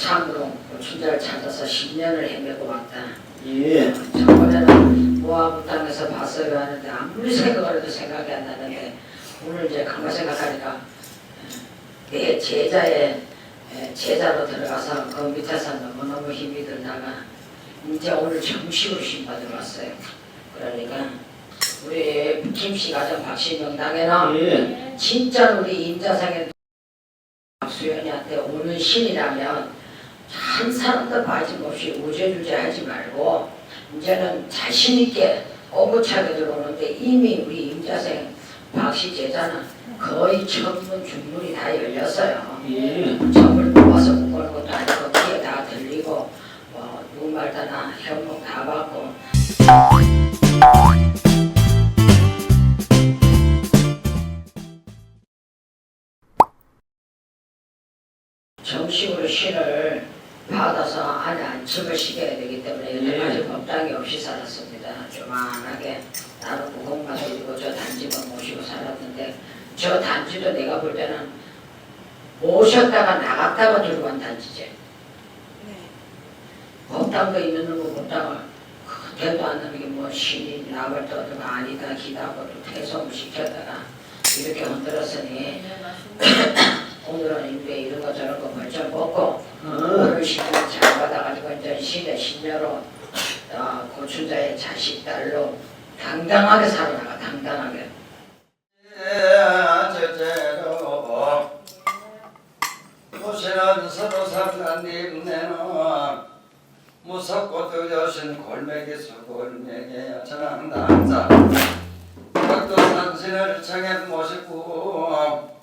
참으로 춘자를 찾아서 10년을 헤매고 왔다. 예. 저번에는 모아부 땅에서 봤어요 하는데 아무리 생각을 해도 생각이 안 나는데 오늘 이제 가만 생각하니까 내 제자의 에, 제자로 들어가서 그 밑에서 너무너무 힘이 들다가 이제 오늘 정식으로 신받으러 왔어요. 그러니까 우리 김씨 가정 박씨 명당에는 예. 진짜 우리 임자상의 수연이한테 오는 신이라면 한 사람도 빠짐없이 우제주제 하지 말고 이제는 자신 있게 오고차게 들어오는데 이미 우리 임자생 박씨 제자는 거의 천문 중문이 다 열렸어요. 예. 점을 저런 거 멀쩡 먹고 어. 신을 잘 받아가지고 이제 신의 신녀로 어, 고춘자의 자식 딸로 당당하게 살아나가 당당하게 제제로 보시는 서로 상관님 내는 무섭고 두려우신 골매기 수골매기 전항당자 각도 상신을 청해 모시고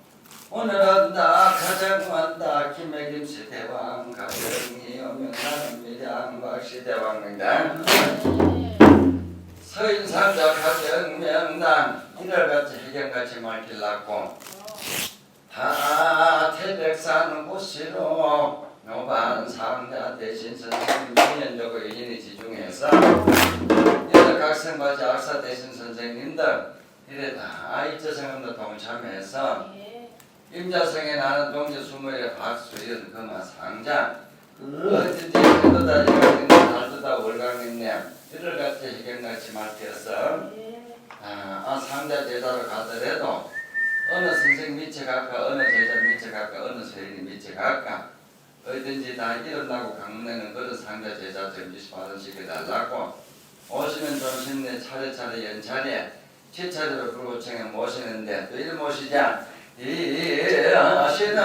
오늘은 나 가정한다 김해김씨 대왕 가정이 오면 나는 미량 박씨 대왕 명당 서인상자 가정명당 이럴같이 해경같이 말길났고 다 태백산 고시로 노반 상자 대신 선생님 민연적으로 인이 지중해서 여러 각성과 작사 대신 선생님들 이래 다 이자성음도 동참해서 임자성에 나는 동지 수모의 박수연 금화 상자 어딘지 해도다 이러는 달도다 월강했네 이를 같이 해경같이 말되어서. 아, 아 상자 제자로 가더라도 어느 선생 밑에 갈까? 어느 제자 밑에 갈까? 어느 서인이 밑에 갈까? 어딘지 다 일어나고 강내는 그런 상자 제자 점지시 받으시게 달라고. 오시면 좀 쉽네 차례차례 연차례 치차례로 불고청에 모시는데 또 이름 모시자 이하시는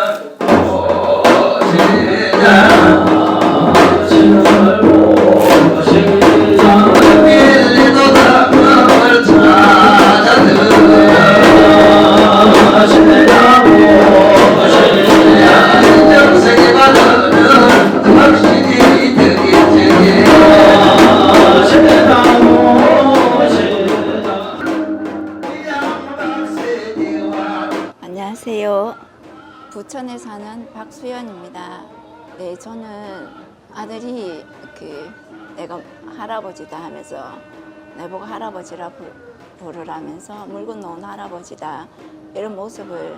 할아버지다 하면서 내보고 할아버지라 부- 부르라면서 물건 놓은 할아버지다 이런 모습을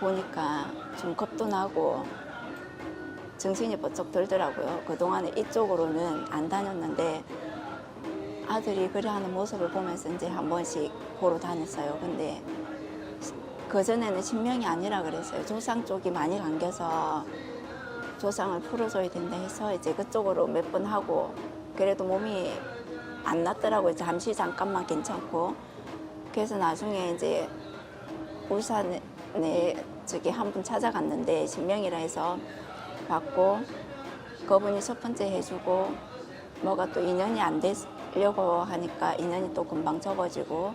보니까 좀 겁도 나고 정신이 번쩍 들더라고요. 그동안에 이쪽으로는 안 다녔는데 아들이 그래 하는 모습을 보면서 이제 한 번씩 보러 다녔어요. 근데 그전에는 신명이 아니라 그랬어요. 조상 쪽이 많이 감겨서 조상을 풀어줘야 된다 해서 이제 그쪽으로 몇 번 하고 그래도 몸이 안 낫더라고요. 잠시 잠깐만 괜찮고 그래서 나중에 이제 울산에 저기 한 분 찾아갔는데 신명이라 해서 받고 그분이 첫 번째 해주고 뭐가 또 인연이 안 되려고 하니까 인연이 또 금방 접어지고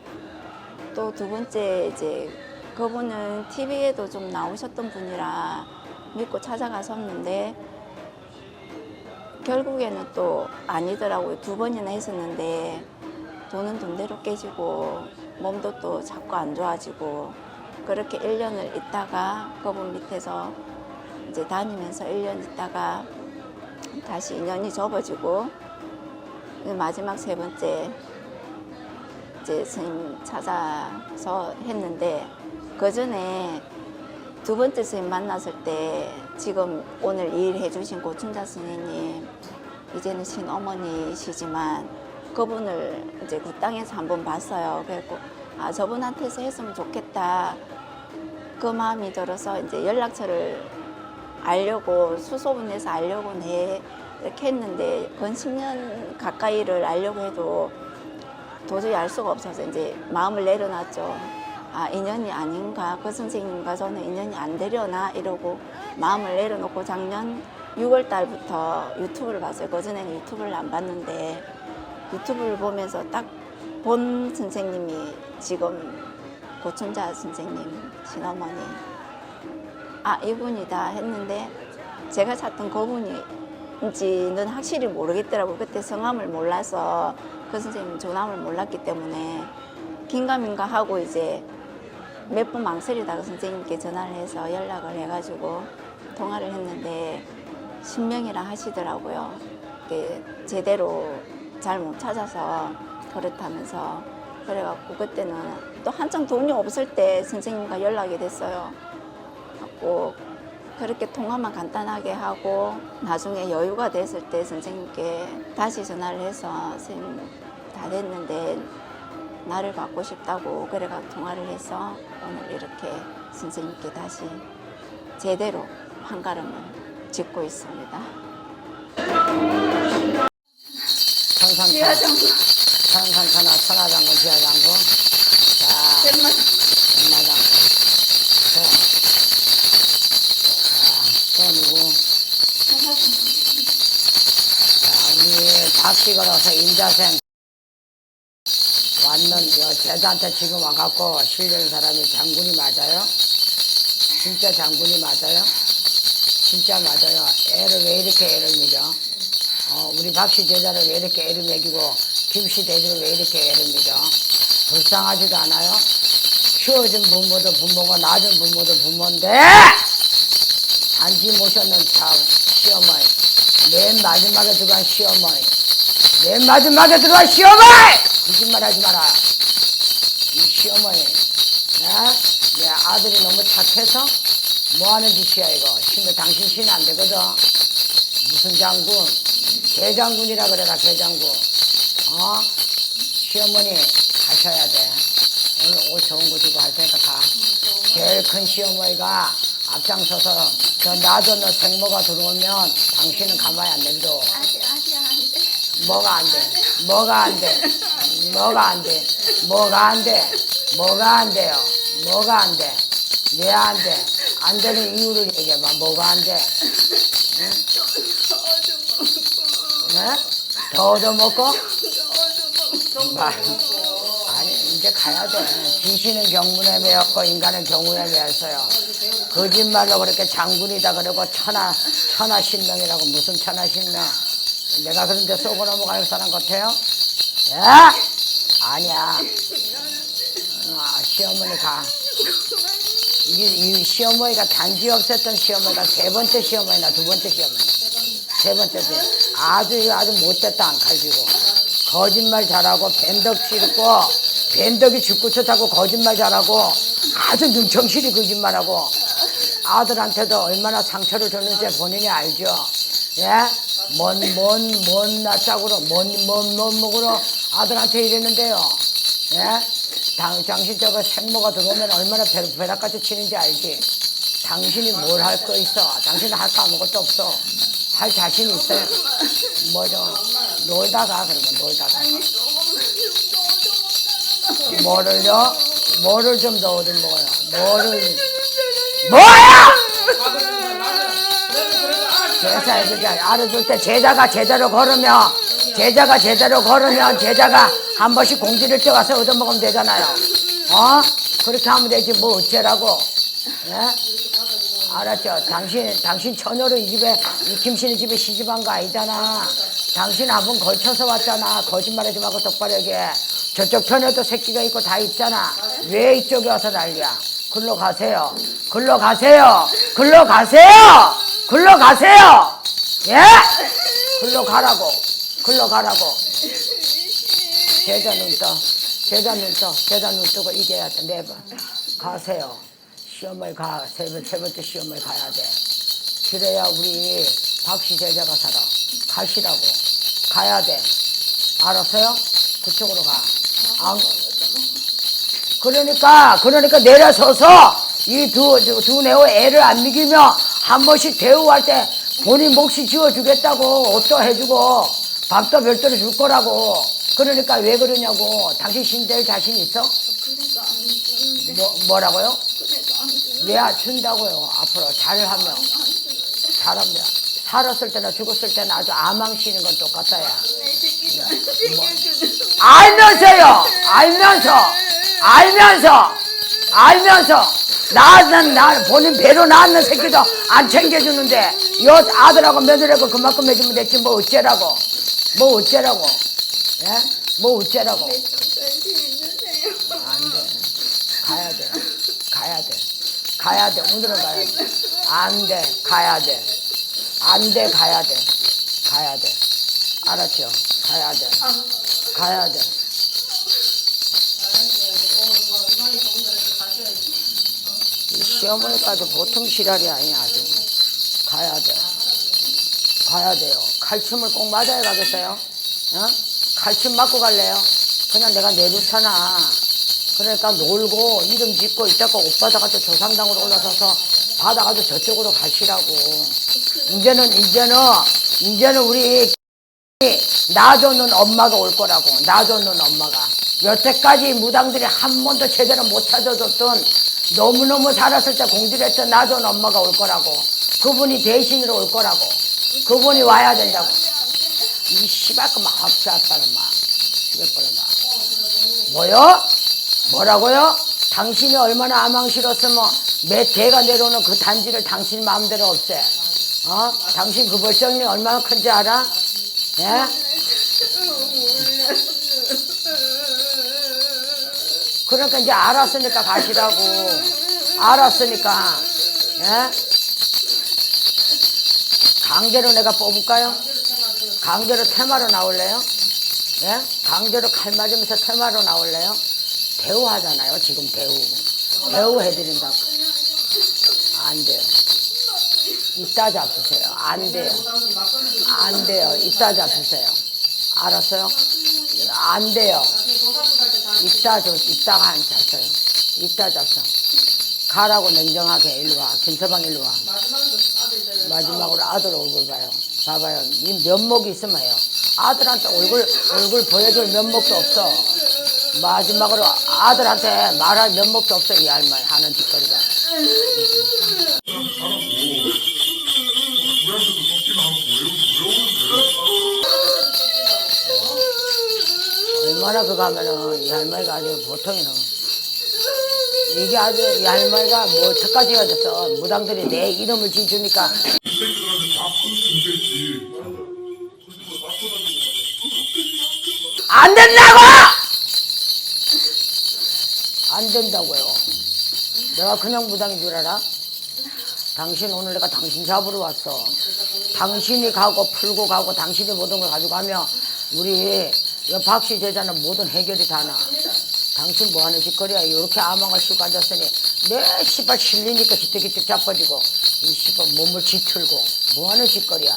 또 두 번째 이제 그분은 TV에도 좀 나오셨던 분이라 믿고 찾아갔었는데 결국에는 또 아니더라고요. 두 번이나 했었는데 돈은 돈대로 깨지고 몸도 또 자꾸 안 좋아지고 그렇게 1년을 있다가 그분 밑에서 이제 다니면서 1년 있다가 다시 인연이 접어지고 마지막 세 번째 이제 스님 찾아서 했는데 그 전에 두 번째 스님 만났을 때 지금 오늘 일 해 주신 고춘자 선생님 이제는 친어머니시지만 그분을 이제 그 땅에서 한번 봤어요. 그래갖고 아 저분한테서 했으면 좋겠다. 그 마음이 들어서 이제 연락처를 알려고 수소문해서 알려고 내 이렇게 했는데 건 10년 가까이를 알려고 해도 도저히 알 수가 없어서 이제 마음을 내려놨죠. 아 인연이 아닌가? 그 선생님과 저는 인연이 안 되려나? 이러고 마음을 내려놓고 작년 6월 달부터 유튜브를 봤어요. 그전에는 유튜브를 안 봤는데 유튜브를 보면서 딱 본 선생님이 지금 고춘자 선생님 친어머니. 아 이분이다 했는데 제가 찾던 그분인지는 확실히 모르겠더라고 그때 성함을 몰라서 그 선생님 조남을 몰랐기 때문에 긴가민가 하고 이제 몇 번 망설이다가 선생님께 전화를 해서 연락을 해가지고 통화를 했는데 신명이라 하시더라고요. 이게 제대로 잘 못 찾아서 그렇다면서 그래갖고 그때는 또 한창 돈이 없을 때 선생님과 연락이 됐어요. 하고 그렇게 통화만 간단하게 하고 나중에 여유가 됐을 때 선생님께 다시 전화를 해서 선생님 다 됐는데 나를 받고 싶다고 그래가 통화를 해서 오늘 이렇게 선생님께 다시 제대로 한가름을 짓고 있습니다. 천상천하 천하장군 지하장군. 자 백마장군. 또 누구 자 우리 박씨 걸어서 임자생 제자한테 지금 와갖고 실려는 사람이 장군이 맞아요? 진짜 장군이 맞아요? 진짜 맞아요. 애를 왜 이렇게 애를 먹여? 어, 우리 박씨 제자를 왜 이렇게 애를 먹이고 김씨 대주를 왜 이렇게 애를 먹여? 불쌍하지도 않아요? 키워준 부모도 부모고 낳아준 부모도 부모인데 단지 모셨는 참 시어머니 맨 마지막에 들어간 시어머니 맨 마지막에 들어간 시어머니 거짓말 하지 마라 이 시어머니 야? 내 아들이 너무 착해서 뭐 하는 짓이야 이거 신도 당신 신이 안 되거든 무슨 장군 개장군이라 그래라 개장군 어? 시어머니 가셔야 돼 오늘 옷 좋은 거 주고 할 테니까 가 제일 큰 시어머니가 앞장서서 저 놔줬는 생모가 들어오면 당신은 가만히 안 내비둬 뭐가 안 돼? 뭐가 안 돼? 뭐가 안 돼? 뭐가 안 돼? 뭐가 안 돼요? 뭐가 안 돼? 왜 안 돼? 안 되는 이유를 얘기해봐. 뭐가 안 돼? 응? 네? 더 얻어먹고? 말. 아니, 이제 가야 돼. 귀신은 경문에 매였고, 인간은 경우에 매였어요. 거짓말로 그렇게 장군이다 그러고, 천하, 천하신명이라고, 무슨 천하신명. 내가 그런데 쏘고 넘어갈 사람 같아요? 야! 아니야. 아, 시어머니 가. 이게 이 시어머니가 단지 없었던 시어머니가 세 번째 시어머니나 두 번째 시어머니. 세 번째 시 아주 아주 못됐다 안 칼지고 거짓말 잘하고 밴덕 싫고 밴덕이 죽고쳐 타고 거짓말 잘하고 아주 능청실이 거짓말하고 아들한테도 얼마나 상처를 줬는지 본인이 알죠. 예? 뭔, 뭔, 뭔 낯짝으로, 뭔, 뭔, 뭔 목으로 아들한테 이랬는데요. 예? 당, 당신 저거 생모가 들어오면 얼마나 벼, 벼락같이 치는지 알지? 당신이 뭘 할 거 있어? 당신은 할 거 아무것도 없어. 할 자신 있어요? 뭐죠? 놀다가, 그러면 놀다가. 뭐를요? 뭐를 좀 더 얻은 먹어요? 뭐를, 뭐야! 제사 그게 알아줄 때 제자가 제자로 걸으면 제자가 제자로 걸으면 제자가 한 번씩 공지를 때 와서 얻어먹으면 되잖아요. 어? 그렇게 하면 되지 뭐 어째라고? 예? 알았죠? 당신 당신 처녀로 이 집에 이 김씨네 집에 시집한 거 아니잖아. 당신 한번 걸쳐서 왔잖아. 거짓말하지 말고 얘기해. 저쪽 편에도 새끼가 있고 다 있잖아. 왜 이쪽에 와서 난리야? 글로 가세요. 글로 가세요. 글로 가세요. 글로 가세요. 예? 글로 가라고. 글로 가라고. 제자 눈 떠. 제자 눈 떠. 제자 눈 뜨고 이겨야 돼. 매번. 가세요. 시험을 가. 세, 번, 세 번째 시험을 가야 돼. 그래야 우리 박씨 제자가 살아. 가시라고. 가야 돼. 알았어요? 그쪽으로 가. 안, 그러니까, 그러니까 내려서서 이 두, 두, 두 네오 애를 안 먹이면 한 번씩 대우할 때 본인 몫이 지어주겠다고 옷도 해주고 밥도 별도로 줄 거라고. 그러니까 왜 그러냐고. 당신 신될 자신 있어? 그래도 안 주는데 뭐, 뭐라고요? 그래도 안 주는데 왜안 준다고요? 앞으로 잘하면. 잘하면. 살았을 때나 죽었을 때나 아주 아망시는 건 똑같아요. 내 새끼도 안 챙겨주는 알면서요. 알면서. 알면서. 알면서. 나는 나 본인 배로 낳는 새끼도 안 챙겨주는데 여 아들하고 며느리하고 그만큼 해주면 됐지 뭐 어째라고. 뭐 어째라고. 예? 뭐 어째라고. 좀 관심 있으세요? 안 돼. 가야 돼. 가야 돼. 가야 돼. 오늘은 가야 돼. 안 돼. 가야 돼. 안 돼. 가야 돼. 가야 돼. 알았죠? 가야 돼. 가야 돼. 시어머니까지 보통 시랄이 아니야 아주. 가야 돼. 가야 돼요. 칼춤을 꼭 맞아야 가겠어요? 어? 칼춤 맞고 갈래요? 그냥 내가 내놓잖아. 그러니까 놀고 이름 짓고 이따가 옷 받아가지고 조상당으로 올라서서 받아가지고 저쪽으로 가시라고. 이제는 이제는 이제는 우리 놔줬는 엄마가 올 거라고 놔줬는 엄마가 여태까지 무당들이 한 번도 제대로 못 찾아줬던 너무너무 살았을 때 공들였던 놔준 엄마가 올 거라고 그분이 대신으로 올 거라고 그분이 와야 된다고 이 씨발그만 합치 아빠는 막 죽여버려 막 뭐요? 뭐라고요? 당신이 얼마나 아망실었으면 매 대가 내려오는 그 단지를 당신 마음대로 없애 어? 당신 그 벌정이 얼마나 큰지 알아? 예? 그러니까 이제 알았으니까 가시라고. 알았으니까. 예? 강제로 내가 뽑을까요? 강제로 테마로 나올래요? 예? 강제로 칼 맞으면서 테마로 나올래요? 대우 하잖아요, 지금 대우. 대우 해드린다고. 안 돼요. 이따 잡수세요. 안 돼요. 안 돼요. 이따 잡수세요. 알았어요? 안 돼요. 이따 줘, 이따가 안 잡혀요. 이따 잡혀. 가라고 냉정하게 일로 와. 김서방 일로 와. 마지막으로 아들 얼굴 봐요. 봐봐요. 이 면목이 있으면 해요. 아들한테 얼굴, 얼굴 보여줄 면목도 없어. 마지막으로 아들한테 말할 면목도 없어. 이 할머니 하는 짓거리가. 그거 하면은 이 할머니가 아주 보통이 넘어. 이게 아주 이 할머니가 뭐 저까지 해야 됐어. 무당들이 내 이름을 지주니까. 안 된다고! 안 된다고요. 내가 그냥 무당인 줄 알아? 당신 오늘 내가 당신 잡으러 왔어. 당신이 가고 풀고 가고 당신이 모든 걸 가지고 가면 우리 이 박씨 제자는 모든 해결이 다 나. 당신 뭐 하는 짓거리야? 이렇게 아망을 씌고 앉았으니 내 씨발 실리니까 기특기특 자빠지고 이 씨발 몸을 뒤틀고 뭐 하는 짓거리야?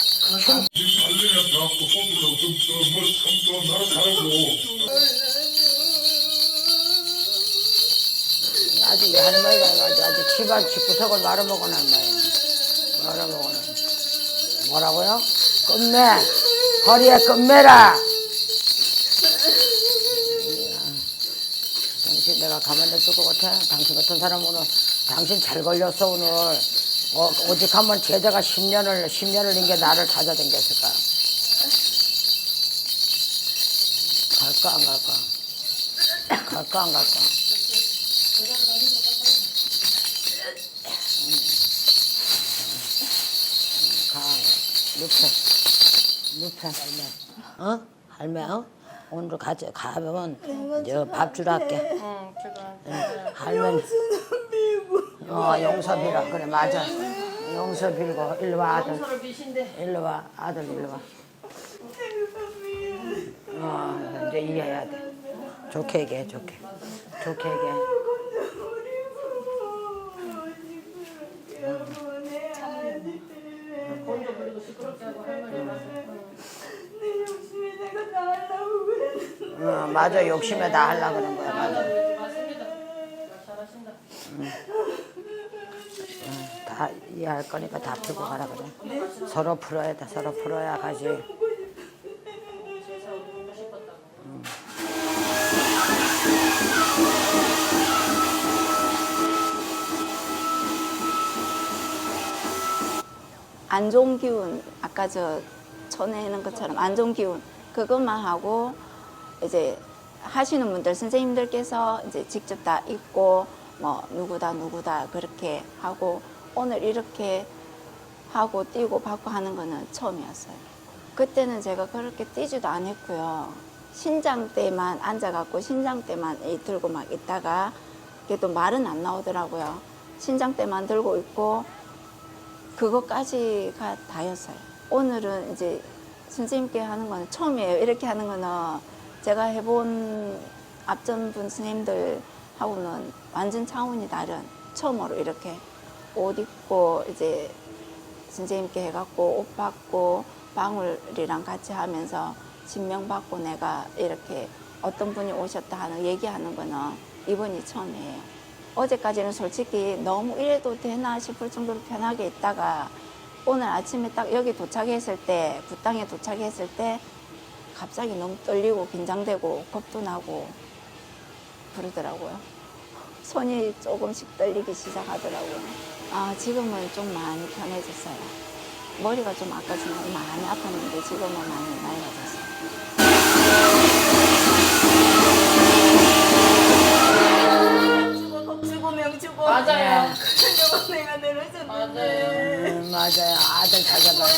아주 이 할머니가 아주, 아주 집안 집구석을 말아먹은 할머니. 말아먹은. 뭐라고요? 끝매. 허리에 끝매라. 당신 내가 가만 냅둘 것 같아? 당신 같은 사람 오늘, 당신 잘 걸렸어, 오늘. 어, 오직 한 번 제자가 10년을, 10년을 인게 나를 찾아댕겼을까? 갈까, 안 갈까? 갈까, 안 갈까? 가, 눕혀. 눕혀, 할매. 어? 할매, 어? 오늘 가져, 가면, 저밥 주러 할게. 응, 할머니. 어, 용서 빌어. 그래, 맞아. 용서 빌고, 일로 와, 아들. 일로 와, 아들, 일로 와. 어, 이제 이해해야 돼. 좋게 얘기해, 좋게. 좋게 얘기해. 어, 맞아 욕심에 다 하려 그런 거야 맞아. 응. 응, 다 이해할 거니까 다 풀고 가라 그래. 서로 풀어야 돼. 서로 풀어야 가지. 안 좋은 기운 아까 저 쳐내는 것처럼 안 좋은 기운 그것만 하고 이제 하시는 분들 선생님들께서 이제 직접 다 읽고 뭐 누구다 누구다 그렇게 하고 오늘 이렇게 하고 뛰고 받고 하는 거는 처음이었어요. 그때는 제가 그렇게 뛰지도 않았고요. 신장 때만 앉아갖고 신장 때만 이 들고 막 있다가 그래도 말은 안 나오더라고요. 신장 때만 들고 있고 그것까지가 다였어요. 오늘은 이제 선생님께 하는 거는 처음이에요. 이렇게 하는 거는 제가 해본 앞전 분 선생님들하고는 완전 차원이 다른 처음으로 이렇게 옷 입고 이제 선생님께 해갖고 옷 받고 방울이랑 같이 하면서 진명 받고 내가 이렇게 어떤 분이 오셨다 하는 얘기하는 거는 이번이 처음이에요. 어제까지는 솔직히 너무 이래도 되나 싶을 정도로 편하게 있다가 오늘 아침에 딱 여기 도착했을 때, 구땅에 도착했을 때 갑자기 너무 떨리고 긴장되고 겁도 나고 그러더라고요. 손이 조금씩 떨리기 시작하더라고요. 아, 지금은 좀 많이 편해졌어요. 머리가 좀 아까 전에 많이 아팠는데 지금은 많이 맑아졌어요. 주고 명주고 맞아요. 내가 내려줬는데 음, 맞아요. 아들 찾아봐요.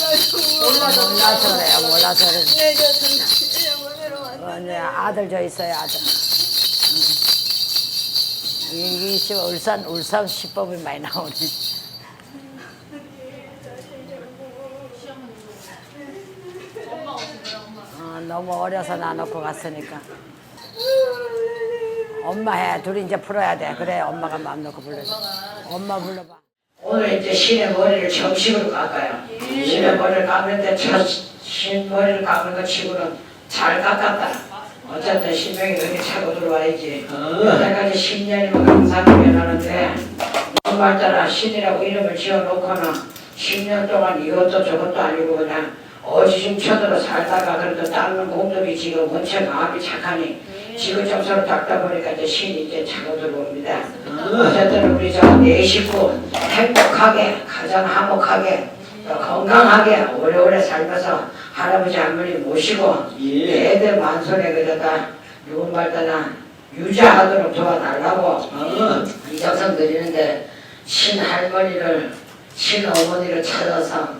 몰라서 그래요. 몰라서 그래. 내려줬는데 네, 아들 저 있어요. 아들. 음. 이, 이 시- 울산 울산 시법이 많이 나오네. 어, 너무 어려서 놔놓고 갔으니까. 엄마 해. 둘이 이제 풀어야 돼. 그래 엄마가 마음 놓고 불러줘. 엄마 불러봐. 오늘 이제 신의 머리를 정식으로 깎아요. 신의 머리를 깎는데 저신 머리를 깎는 것 치고는 잘 깎았다. 어쨌든 신명이 그렇게 차고 들어와야지. 여태까지 10년이면 강산이 변하는데 정말 따라 신이라고 이름을 지어놓고는 10년 동안 이것도 저것도 아니고 그냥 어지중 쳐들어 살다가 그래도 닦는 공덕이 지금 원체 마음이 착하니 지구정서로 닦다 보니까 이제 신이 이제 차고 들어옵니다. 어쨌든 우리 저네 식구 행복하게 가장 화목하게 또 건강하게 오래오래 살면서 할아버지 할머니 모시고 애들 만손에 그러다 누군 말다나 유지하도록 도와달라고 이정성 드리는데 신할머니를 신어머니를 찾아서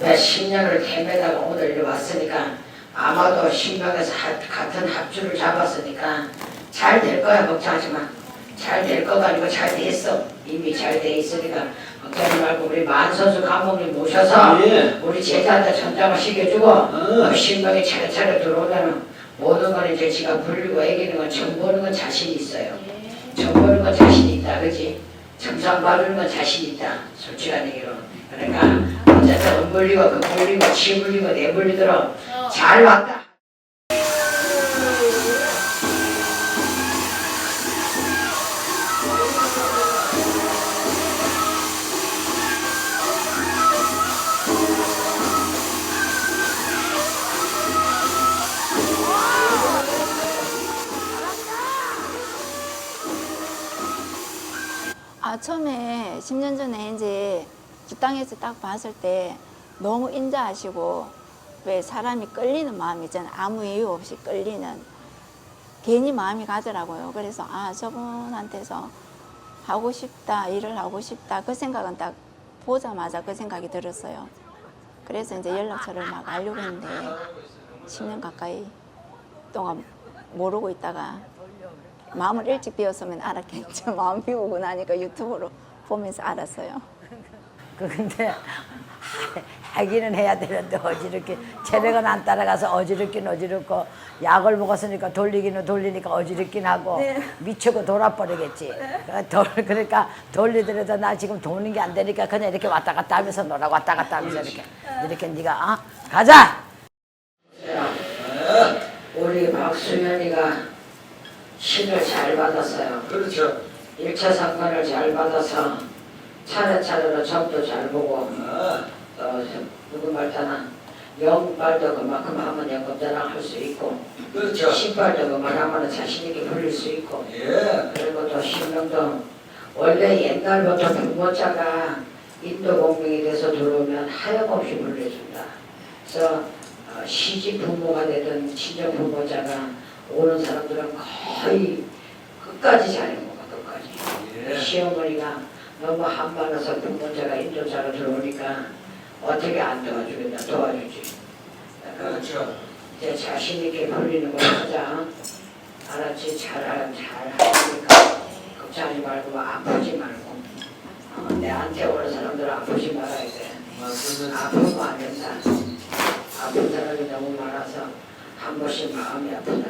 몇십 년을 헤매다가 오늘 이리 왔으니까 아마도 신명에서 하- 같은 합주를 잡았으니까 잘 될 거야 걱정하지 마. 잘 될 거가 아니고 잘 됐어. 이미 잘 돼 있으니까 걱정하지 말고 우리 만선수 감독님 모셔서 우리 제자한테 전장을 시켜주고 그 신명이 차례차례 들어오면 모든 건 이제 지가 불리고 애기는 건 정보는 건 자신 있어요. 정보는 건 자신 있다, 그지? 정상 받는 건 자신 있다, 솔직한 얘기로. 그러니까 어쨌든 은 불리고 그 불리고 치 불리고 내 불리도록 잘 왔다. 아 처음에 10년 전에 이제 주땅에서 딱 봤을 때 너무 인자하시고 왜 사람이 끌리는 마음 있잖아요. 아무 이유 없이 끌리는 괜히 마음이 가더라고요. 그래서 아 저분한테서 하고 싶다 일을 하고 싶다 그 생각은 딱 보자마자 그 생각이 들었어요. 그래서 이제 연락처를 막 알려고 했는데 10년 가까이 동안 모르고 있다가 마음을 일찍 비웠으면 알았겠죠. 마음 비우고 나니까 유튜브로 보면서 알았어요. 그 근데 하기는 해야 되는데 어지럽게 체력은 안 따라가서 어지럽긴 어지럽고 약을 먹었으니까 돌리기는 돌리니까 어지럽긴 하고 미치고 돌아버리겠지. 그러니까 돌- 그러니까 돌리더라도 나 지금 도는 게 안 되니까 그냥 이렇게 왔다 갔다 하면서 놀아 왔다 갔다 하면서 이렇게 이렇게 네가 어? 가자. 우리 박수 박수현이가 신을 잘 받았어요. 그렇죠. 1차 상관을 잘 받아서 차례차례로 점도 잘 보고 아, 또 누구 말따나 영발도 그만큼 하면 영업자랑 할 수 있고 그렇죠. 신발도 그만하면 자신 있게 불릴 수 있고 예. 그리고 또 신명도 원래 옛날부터 부모자가 인도 공명이 돼서 들어오면 하염없이 불려준다. 그래서 어, 시집 부모가 되든 친정 부모자가 오는 사람들은 거의 끝까지 잘해먹어 끝까지. 예. 시어머니가 너무 한반해서 부모자가 인도자로 들어오니까 어떻게 안 도와주겠냐 도와주지. 그렇죠. 이제 자신 있게 불리는 걸 하자. 알았지? 잘, 하- 잘 하니까 걱정하지 말고 아프지 말고 어, 내한테 오는 사람들 아프지 말아야 돼. 아프면 안 된다. 아픈 사람이 너무 많아서 한 번씩 마음이 아프다.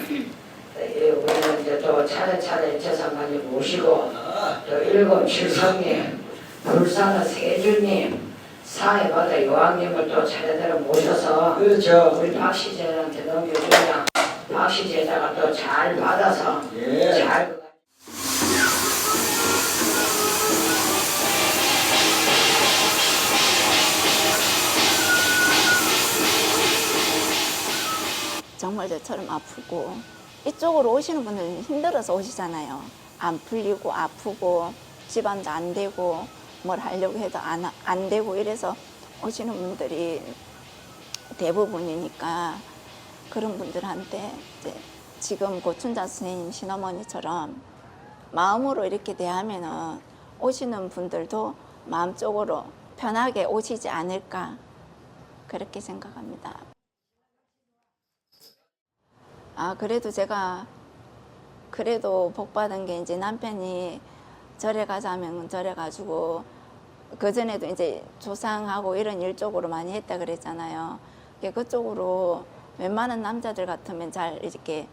네, 우리는 이제 또 차례차례 재상까지 모시고 아, 또 일곱 칠성님, 불사는 세주님, 사회바다 요왕님을 또 차례대로 모셔서 그렇죠. 우리 박시재한테 넘겨주면 박시재자가 또 잘 받아서 예. 잘 정말 저처럼 아프고 이쪽으로 오시는 분들은 힘들어서 오시잖아요. 안 풀리고 아프고 집안도 안 되고 뭘 하려고 해도 안, 안 되고 이래서 오시는 분들이 대부분이니까 그런 분들한테 이제 지금 고춘자 선생님 신어머니처럼 마음으로 이렇게 대하면은 오시는 분들도 마음적으로 편하게 오시지 않을까 그렇게 생각합니다. 아 그래도 제가 그래도 복 받은 게 이제 남편이 절에 가자면 절에 가지고 그 전에도 이제 조상하고 이런 일 쪽으로 많이 했다 그랬잖아요. 그쪽으로 웬만한 남자들 같으면 잘 이렇게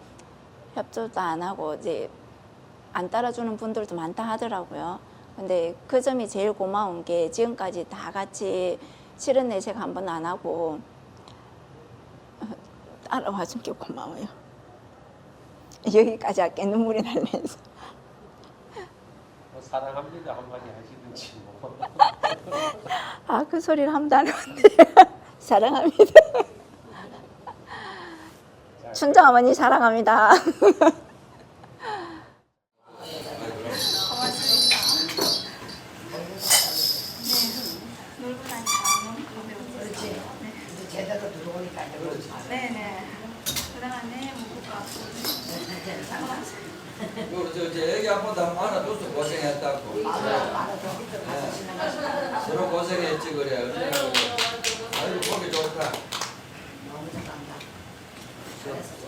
협조도 안 하고 이제 안 따라주는 분들도 많다 하더라고요. 근데 그 점이 제일 고마운 게 지금까지 다 같이 실은 내색 한 번 안 하고 따라와 준 게 고마워요. 여기까지 할게 눈물이 나면서. 뭐 사랑합니다 한마디 하시든지 뭐. 아, 그 소리를 하면 안 하는데. 사랑합니다. 춘자 어머니 사랑합니다. 놀고 다니까 너무 가벼워요. 그렇지. 이제 제대로 들어오니까 이제 그렇지. 네네. 그동안 내 무겁고 아프고. 요, 저, 저, 애기 한 번도 안아줘서 고생했다고. 예. 서로 고생했지, 그래. 아이고, 보기 좋다. 너무 잘한다. 잘했어.